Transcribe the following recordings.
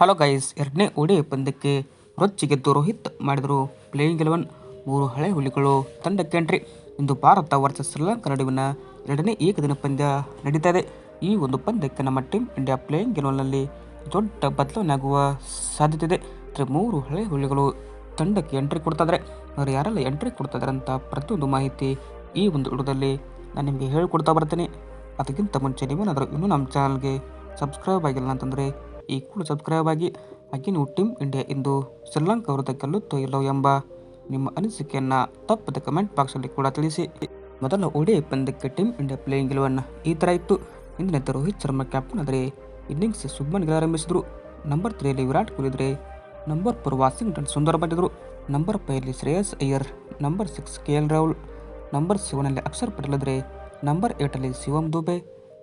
Hello guys, ಎರಡನೇ ಓಡಿ ಪಂದ್ಯಕ್ಕೆ ರೊಚ್ಚಿಗೆದ್ದು ರೋಹಿತ್ ಮಾಡಿದರು ಪ್ಲೇಯಿಂಗ್ ಎಲೆವನ್ ಮೂರು ಹಳೆ ಹುಲಿಗಳು ತಂಡಕ್ಕೆ ಎಂಟ್ರಿ ಇಂದು ಭಾರತ ವರ್ಸಸ್ ಶ್ರೀಲಂಕಾ ನಡುವಿನ ಎರಡನೇ ಏಕದಿನ ಪಂದ್ಯ ನಡೀತಾ ಇದೆ. ಈ ಒಂದು ಪಂದ್ಯಕ್ಕೆ ನಮ್ಮ ಟೀಮ್ ಇಂಡಿಯಾ ಪ್ಲೇಯಿಂಗ್ ಎಲೆವನ್ನಲ್ಲಿ ದೊಡ್ಡ ಬದಲಾವಣೆಯಾಗುವ ಸಾಧ್ಯತೆ ಇದೆ. ಅಂದರೆ ಮೂರು ಹಳೆ ಹುಲಿಗಳು ತಂಡಕ್ಕೆ ಎಂಟ್ರಿ ಕೊಡ್ತಾ ಇದ್ದಾರೆ ಅವರು ಯಾರೆಲ್ಲ ಎಂಟ್ರಿ ಕೊಡ್ತಾ ಅಂತ ಪ್ರತಿಯೊಂದು ಮಾಹಿತಿ ಈ ಒಂದು ವಿಡಿಯೋದಲ್ಲಿ ನಾನು ನಿಮಗೆ ಹೇಳಿಕೊಡ್ತಾ ಬರ್ತೀನಿ. ಅದಕ್ಕಿಂತ ಮುಂಚೆ ನೀವೇನಾದರೂ ಇನ್ನೂ ನಮ್ಮ ಚಾನಲ್ಗೆ ಸಬ್ಸ್ಕ್ರೈಬ್ ಆಗಿಲ್ಲ ಅಂತಂದರೆ ಈ ಕೂಡ ಸಬ್ಸ್ಕ್ರೈಬ್ ಆಗಿ ಹಾಗೆ ನೀವು ಟೀಮ್ ಇಂಡಿಯಾ ಇಂದು ಶ್ರೀಲಂಕಾ ವಿರುದ್ಧ ಗೆಲ್ಲುತ್ತೋ ಇಲ್ಲೋ ಎಂಬ ನಿಮ್ಮ ಅನಿಸಿಕೆಯನ್ನು ತಪ್ಪದ ಕಮೆಂಟ್ ಬಾಕ್ಸಲ್ಲಿ ಕೂಡ ತಿಳಿಸಿ. ಮೊದಲ ಓಡಿ ಪಂದ್ಯಕ್ಕೆ ಟೀಮ್ ಇಂಡಿಯಾ ಪ್ಲೇಯಿಂಗ್ ಇಲೆವನ್ ಈ ಥರ ಇತ್ತು. ಇಂದಿನಂತೆ ರೋಹಿತ್ ಶರ್ಮಾ ಕ್ಯಾಪ್ಟನ್ ಆದರೆ ಇನ್ನಿಂಗ್ಸ್ ಸುಬ್ಬನ್ ಗಿಲ್ ಆರಂಭಿಸಿದರು. ನಂಬರ್ ತ್ರೀಯಲ್ಲಿ ವಿರಾಟ್ ಕೊಹ್ಲಿ ಇದ್ರೆ ನಂಬರ್ ಫೋರ್ ವಾಷಿಂಗ್ಟನ್ ಸುಂದರ್ ಬಂದಿದ್ದರು number ಫೈವಲ್ಲಿ Shreyas Iyer number six K L Rahul number ಸೆವೆನಲ್ಲಿ Akshar Patel ಇದ್ದರೆ number ಏಟಲ್ಲಿ Shivam Dube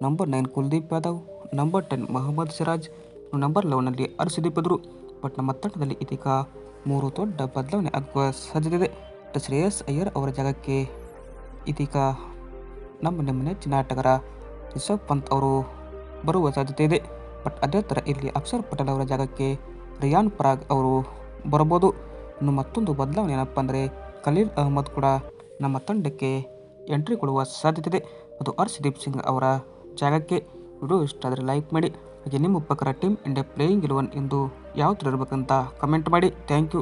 number nine Kuldeep Yadav number ten Mohammed Siraj number ಲೆವೆನಲ್ಲಿ Arshdeep ಇದ್ದರು ಬಟ್ ನಮ್ಮ ತಂಡದಲ್ಲಿ ಇದೀಗ ಮೂರು ದೊಡ್ಡ ಬದಲಾವಣೆ ಆಗುವ ಸಾಧ್ಯತೆ ಇದೆ ಶ್ರೇಯಸ್ ಅಯ್ಯರ್ ಅವರ ಜಾಗಕ್ಕೆ ಇದೀಗ ನಮ್ಮ ನಿಮ್ಮ ನೆಚ್ಚಿನ ಆಟಗಾರ ರಿಷಬ್ ಪಂತ್ ಅವರು ಬರುವ ಸಾಧ್ಯತೆ ಇದೆ ಬಟ್ ಅದೇ ಥರ ಇಲ್ಲಿ ಅಕ್ಷರ್ ಪಟೇಲ್ ಅವರ ಜಾಗಕ್ಕೆ ರಿಯಾನ್ ಪರಾಗ್ ಅವರು ಬರಬಹುದು. ಇನ್ನು ಮತ್ತೊಂದು ಬದಲಾವಣೆ ಏನಪ್ಪ ಅಂದರೆ ಖಲೀಲ್ ಅಹ್ಮದ್ ಕೂಡ ನಮ್ಮ ತಂಡಕ್ಕೆ ಎಂಟ್ರಿ ಕೊಡುವ ಸಾಧ್ಯತೆ ಇದೆ ಅದು ಹರ್ಷದೀಪ್ ಸಿಂಗ್ ಅವರ ಜಾಗಕ್ಕೆ. ವಿಡಿಯೋ ಇಷ್ಟ ಆದರೆ ಲೈಕ್ ಮಾಡಿ. ಹಾಗೆ ನಿಮ್ಮ ಉಪಕಾರ ಟೀಮ್ ಇಂಡಿಯಾ ಪ್ಲೇಯಿಂಗ್ ಇಲೆವನ್ ಎಂದು ಯಾವ ಥರ ಇರಬೇಕಂತ ಕಮೆಂಟ್ ಮಾಡಿ. Thank you